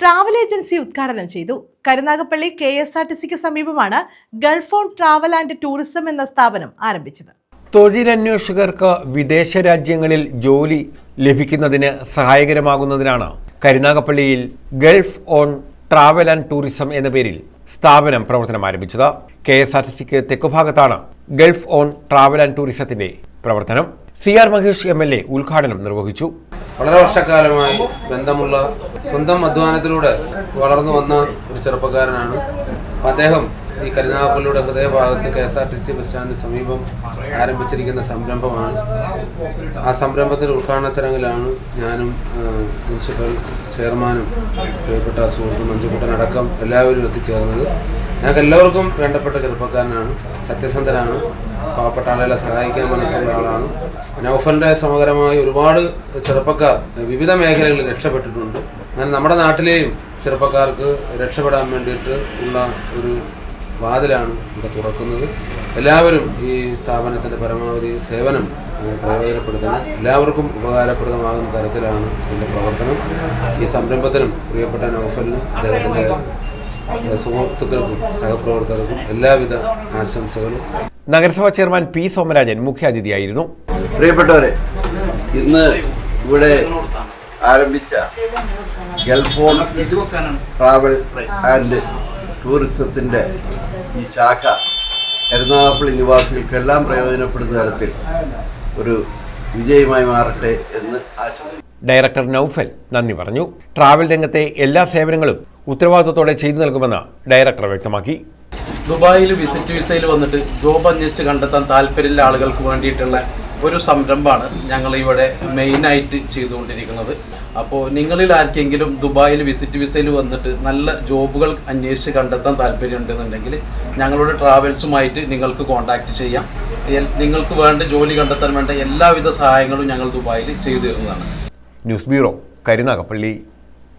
Travel agency ഉദ്ഘാടനം ചെയ്തു. Karunagappally K S R T സിക്ക് സമീപമാണ് Gulf on travel and tourism എന്ന സ്ഥാപനം ആരംഭിച്ചത്. തൊഴിലന്വേഷകർക്ക് വിദേശ രാജ്യങ്ങളിൽ ജോലി ലഭിക്കുന്നതിന് സഹായകരമാകുന്നതിനാണ് കരുനാഗപ്പള്ളിയിൽ Gulf on travel and tourism എന്ന പേരിൽ സ്ഥാപനം പ്രവർത്തനം ആരംഭിച്ചത്. കെ എസ് ആർ ടി സിക്ക് തെക്കുഭാഗത്താണ് ഗൾഫ് ഓൺ ട്രാവൽ ആൻഡ് ടൂറിസത്തിന്റെ പ്രവർത്തനം. C R Mahesh M L A ഉദ്ഘാടനം നിർവഹിച്ചു. വളരെ വർഷക്കാലമായി ബന്ധമുള്ള സ്വന്തം അധ്വാനത്തിലൂടെ വളർന്നു വന്ന ഒരു ചെറുപ്പക്കാരനാണ്. അദ്ദേഹം ഈ കരുനാഗപ്പള്ളിയുടെ ഹൃദയഭാഗത്ത് K S R T C bus സ്റ്റാൻഡിന് സമീപം ആരംഭിച്ചിരിക്കുന്ന സംരംഭമാണ്. ആ സംരംഭത്തിന്റെ ഉദ്ഘാടന ചടങ്ങിലാണ് ഞാനും മുനിസിപ്പൽ ചെയർമാനും പ്രിയപ്പെട്ട സുഹൃത്തും മഞ്ജുക്കുട്ടനടക്കം എല്ലാവരും എത്തിച്ചേർന്നത്. ഞങ്ങൾക്ക് എല്ലാവർക്കും വേണ്ടപ്പെട്ട ചെറുപ്പക്കാരനാണ് സത്യസന്ധനാണ് പാവപ്പെട്ട ആളുകളെ സഹായിക്കാൻ മനസ്സുള്ള ആളാണ്. നൗഫലിന്റെ സമഗ്രമായി ഒരുപാട് ചെറുപ്പക്കാർ വിവിധ മേഖലകളിൽ രക്ഷപ്പെട്ടിട്ടുണ്ട്. അങ്ങനെ നമ്മുടെ നാട്ടിലെയും ചെറുപ്പക്കാർക്ക് രക്ഷപ്പെടാൻ വേണ്ടിയിട്ട് ഉള്ള ഒരു വാതിലാണ് ഇവിടെ തുറക്കുന്നത്. എല്ലാവരും ഈ സ്ഥാപനത്തിന്റെ പരമാവധി സേവനം പ്രയോജനപ്പെടുത്തണം. എല്ലാവർക്കും ഉപകാരപ്രദമാകുന്ന തരത്തിലാണ് ഇതിന്റെ പ്രവർത്തനം. ഈ സംരംഭത്തിനും പ്രിയപ്പെട്ട നൗഫലിനും അദ്ദേഹത്തിന്റെ സുഹൃത്തുക്കൾക്കും സഹപ്രവർത്തകർക്കും എല്ലാവിധ ആശംസകളും. നഗരസഭാ ചെയർമാൻ പി സോമരാജൻ മുഖ്യാതിഥിയായിരുന്നു. പ്രിയപ്പെട്ടവരെ ഇന്ന് ഇവിടെ ആരംഭിച്ച ഗൾഫോൺ ട്രാവൽ ആൻഡ് ടൂറിസത്തിന്റെ ഈ ശാഖ കരുനാഗപ്പള്ളി നിവാസികൾക്കെല്ലാം പ്രയോജനപ്പെടുന്ന തരത്തിൽ ഒരു വിജയമായി മാറട്ടെ എന്ന് ആശംസിക്കുന്നു. ഡയറക്ടർ നൌഫൽ നന്ദി പറഞ്ഞു. ട്രാവൽ രംഗത്തെ എല്ലാ സേവനങ്ങളും ഉത്തരവാദിത്വത്തോടെ ചെയ്തു നൽകുമെന്ന് ഡയറക്ടർ വ്യക്തമാക്കി. ദുബായിൽ വിസിറ്റ് വിസയിൽ വന്നിട്ട് ജോബ് അന്വേഷിച്ച് കണ്ടെത്താൻ താല്പര്യമുള്ള ആളുകൾക്ക് വേണ്ടിയിട്ടുള്ള ഒരു സംരംഭമാണ് ഞങ്ങൾ ഇവിടെ മെയിനായിട്ട് ചെയ്തുകൊണ്ടിരിക്കുന്നത്. അപ്പോൾ നിങ്ങളിൽ ആർക്കെങ്കിലും ദുബായിൽ വിസിറ്റ് വിസയിൽ വന്നിട്ട് നല്ല ജോബുകൾ അന്വേഷിച്ച് കണ്ടെത്താൻ താല്പര്യമുണ്ടെന്നുണ്ടെങ്കിൽ ഞങ്ങളുടെ ട്രാവൽസുമായിട്ട് നിങ്ങൾക്ക് കോൺടാക്റ്റ് ചെയ്യാം. നിങ്ങൾക്ക് വേണ്ട ജോലി കണ്ടെത്താൻ വേണ്ട എല്ലാവിധ സഹായങ്ങളും ഞങ്ങൾ ദുബായിൽ ചെയ്തു തരുന്നതാണ്. News bureau Karunagappally.